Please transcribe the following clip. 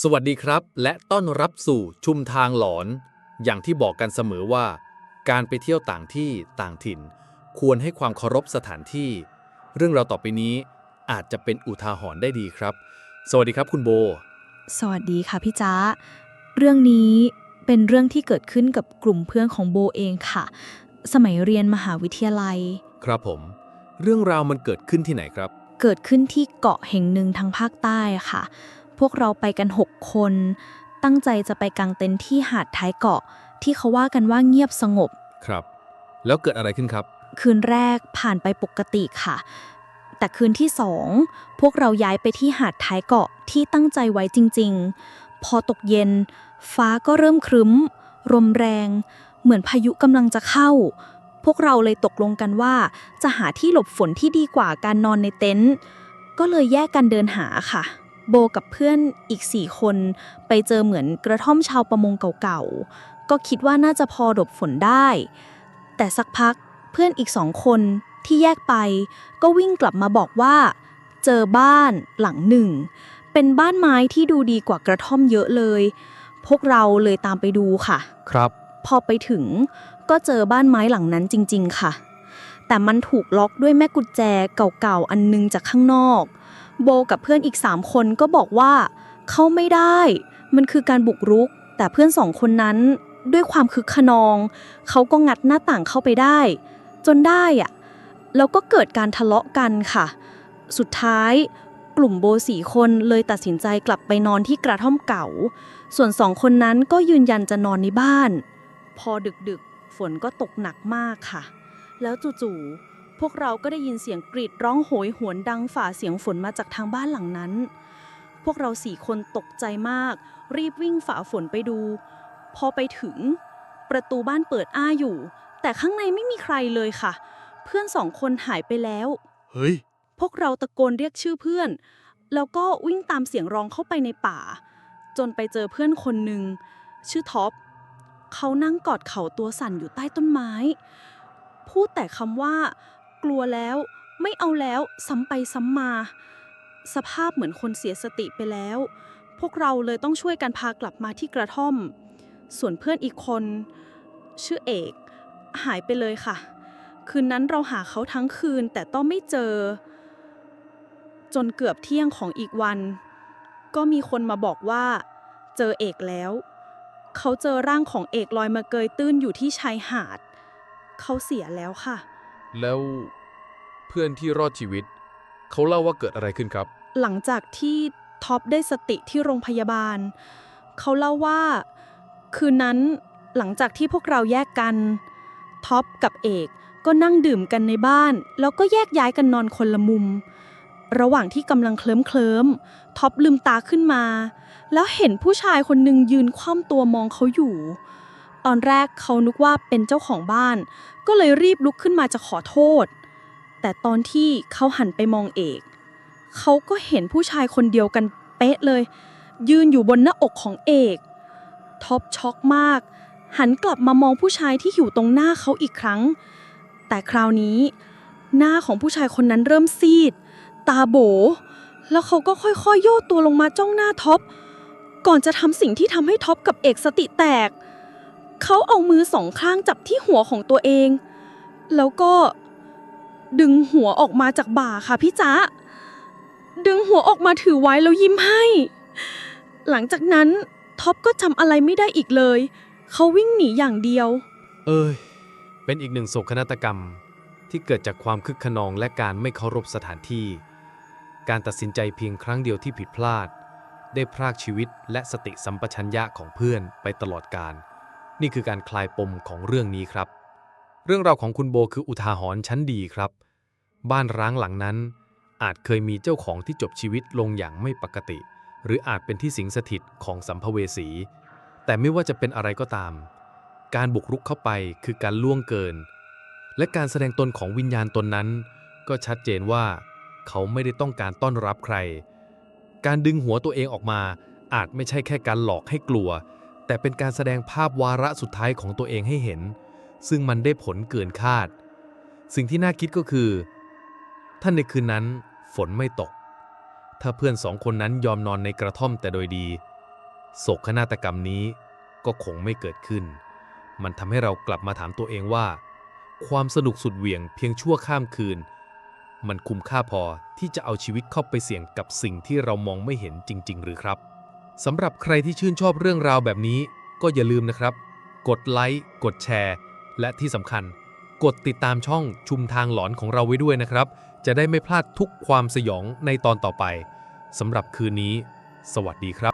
สวัสดีครับ และต้อนรับสู่ชุมทางหลอน อย่างที่บอกกันเสมอว่า การไปเที่ยวต่างที่ต่างถิ่น ควรให้ความเคารพสถานที่ เรื่องราวต่อไปนี้อาจจะเป็นอุทาหรณ์ได้ดีครับ สวัสดีครับคุณโบ สวัสดีค่ะพี่จ๊ะเรื่องนี้เป็นเรื่องที่เกิดขึ้นกับกลุ่มเพื่อนของโบเองค่ะ สมัยเรียนมหาวิทยาลัย ครับผม เรื่องราวมันเกิดขึ้นที่ไหนครับ เกิดขึ้นที่เกาะแห่งหนึ่งทางภาคใต้ค่ะ พวกเราไปกัน 6 คน ตั้งใจจะไปกางเต็นท์ที่หาดท้ายเกาะ ที่เขาว่ากันว่าเงียบสงบ ครับ แล้วเกิดอะไรขึ้นครับ คืนแรกผ่านไปปกติค่ะ แต่คืนที่สองพวกเราย้ายไปที่หาดท้ายเกาะที่ตั้งใจไว้จริง ๆ พอตกเย็น ฟ้าก็เริ่มครึ้มลมแรง เหมือนพายุกำลังจะเข้า พวกเราเลยตกลงกันว่า จะหาที่หลบฝนที่ดีกว่าการนอนในเต็นท์ก็เลยแยกกันเดินหาค่ะ โบกับเพื่อนอีกสี่คน ไปเจอเหมือนกระท่อมชาวประมงเก่าๆ ก็คิดว่าน่าจะพอหลบฝนได้ แต่สักพักเพื่อนอีกสองคนที่แยกไป ก็วิ่งกลับมาบอกว่า เจอบ้านหลังหนึ่ง เป็นบ้านไม้ที่ดูดีกว่ากระท่อมเยอะเลย พวกเราเลยตามไปดูค่ะ ครับ พอไปถึงก็เจอบ้านไม้หลังนั้นจริง ๆ ค่ะ แต่มันถูกล็อกด้วยแม่กุญแจเก่าๆ อันนึงจากข้างนอก โบกับเพื่อนอีกสามคนก็บอกว่า เข้าไม่ได้ มันคือการบุกรุก แต่เพื่อนสองคนนั้นด้วยความคึกขนอง เขาก็งัดหน้าต่างเข้าไปได้ จนได้อะแล้วก็เกิดการทะเลาะกันค่ะ สุดท้ายกลุ่มโบสี่คนเลยตัดสินใจกลับไปนอนที่กระท่อมเก่า ส่วนสองคนนั้นก็ยืนยันจะนอนในบ้าน พอดึกๆ ฝนก็ตกหนักมากค่ะ แล้วจู่ๆ พวกเราก็ได้ยินเสียงกรีดร้องโหยหวนดังฝ่าเสียงฝนมาจากทางบ้านหลังนั้น พวกเราสี่คนตกใจมาก รีบวิ่งฝ่าฝนไปดู พอไปถึง ประตูบ้านเปิดอ้าอยู่ แต่ข้างในไม่มีใครเลยค่ะ เพื่อนสองคนหายไปแล้ว เฮ้ย พวกเราตะโกนเรียกชื่อเพื่อน แล้วก็วิ่งตามเสียงร้องเข้าไปในป่า จนไปเจอเพื่อนคนหนึ่งชื่อท็อปเขานั่งกอดเข่าตัวสั่นอยู่ใต้ต้นไม้ พูดแต่คำว่า กลัวแล้ว ไม่เอาแล้วซ้ำไปซ้ำมา สภาพเหมือนคนเสียสติไปแล้ว พวกเราเลยต้องช่วยกันพากลับมาที่กระท่อม ส่วนเพื่อนอีกคน ชื่อเอก หายไปเลยค่ะ คืนนั้นเราหาเขาทั้งคืนแต่ต้องไม่เจอ จนเกือบเที่ยงของอีกวัน ก็มีคนมาบอกว่า เจอเอกแล้ว เขาเจอร่างของเอกลอยมาเกยตื้นอยู่ที่ชายหาด เขาเสียแล้วค่ะ แล้วเพื่อนที่รอดชีวิต เขาเล่าว่าเกิดอะไรขึ้นครับ หลังจากที่ท็อปได้สติที่โรงพยาบาล เขาเล่าว่า คืนนั้นหลังจากที่พวกเราแยกกันท็อปกับเอกก็นั่งดื่มกันในบ้าน แล้วก็แยกย้ายกันนอนคนละมุม ระหว่างที่กำลังเคลิ้มเคลิ้มท็อปลืมตาขึ้นมา แล้วเห็นผู้ชายคนหนึ่งยืนคว่ำตัวมองเขาอยู่ ตอนแรกเขานึกว่าเป็นเจ้าของบ้าน ก็เลยรีบลุกขึ้นมาจะขอโทษ แต่ตอนที่เขาหันไปมองเอก เขาก็เห็นผู้ชายคนเดียวกันเป๊ะเลย ยืนอยู่บนหน้าอกของเอกท็อปช็อกมาก หันกลับมามองผู้ชายที่อยู่ตรงหน้าเขาอีกครั้ง แต่คราวนี้ หน้าของผู้ชายคนนั้นเริ่มซีด ตาโบ แล้วเขาก็ค่อยๆ โย่ตัวลงมาจ้องหน้าท็อปก่อนจะทำสิ่งที่ทำให้ท็อปกับเอกสติแตกเขาเอามือสองข้างจับที่หัวของตัวเอง แล้วก็ดึงหัวออกมาจากบ่าค่ะพี่จ๊ะ ดึงหัวออกมาถือไว้แล้วยิ้มให้ หลังจากนั้นท็อปก็จำอะไรไม่ได้อีกเลย เขาวิ่งหนีอย่างเดียว เอ้ย เป็นอีกหนึ่งโศกนาฏกรรมที่เกิดจากความคึกขนองและการไม่เคารพสถานที่ การตัดสินใจเพียงครั้งเดียวที่ผิดพลาด ได้พรากชีวิตและสติสัมปชัญญะของเพื่อนไปตลอดการ นี่คือการคลายปมของเรื่องนี้ครับ เรื่องราวของคุณโบคืออุทาหรณ์ชั้นดีครับ บ้านร้างหลังนั้น อาจเคยมีเจ้าของที่จบชีวิตลงอย่างไม่ปกติ หรืออาจเป็นที่สิงสถิตของสัมภเวสี แต่ไม่ว่าจะเป็นอะไรก็ตาม การบุกรุกเข้าไปคือการล่วงเกิน และการแสดงตนของวิญญาณตนนั้น ก็ชัดเจนว่าเขาไม่ได้ต้องการต้อนรับใคร การดึงหัวตัวเองออกมาอาจไม่ใช่แค่การหลอกให้กลัว แต่เป็นการแสดงภาพวาระสุดท้ายของตัวเองให้เห็น ซึ่งมันได้ผลเกินคาด สิ่งที่น่าคิดก็คือ ท่านในคืนนั้น ฝนไม่ตก ถ้าเพื่อนสองคนนั้นยอมนอนในกระท่อมแต่โดยดี โศกนาฏกรรมนี้ก็คงไม่เกิดขึ้น มันทำให้เรากลับมาถามตัวเองว่า ความสนุกสุดเหวี่ยงเพียงชั่วข้ามคืน มันคุ้มค่าพอที่จะเอาชีวิตเข้าไปเสี่ยงกับสิ่งที่เรามองไม่เห็นจริง ๆ หรือครับ สำหรับใครที่ชื่นชอบเรื่องราวแบบนี้ ก็อย่าลืมนะครับ กดไลค์ กดแชร์ และที่สำคัญ กดติดตามช่องชุมทางหลอนของเราไว้ด้วยนะครับ จะได้ไม่พลาดทุกความสยองในตอนต่อไปสำหรับคืนนี้ สวัสดีครับ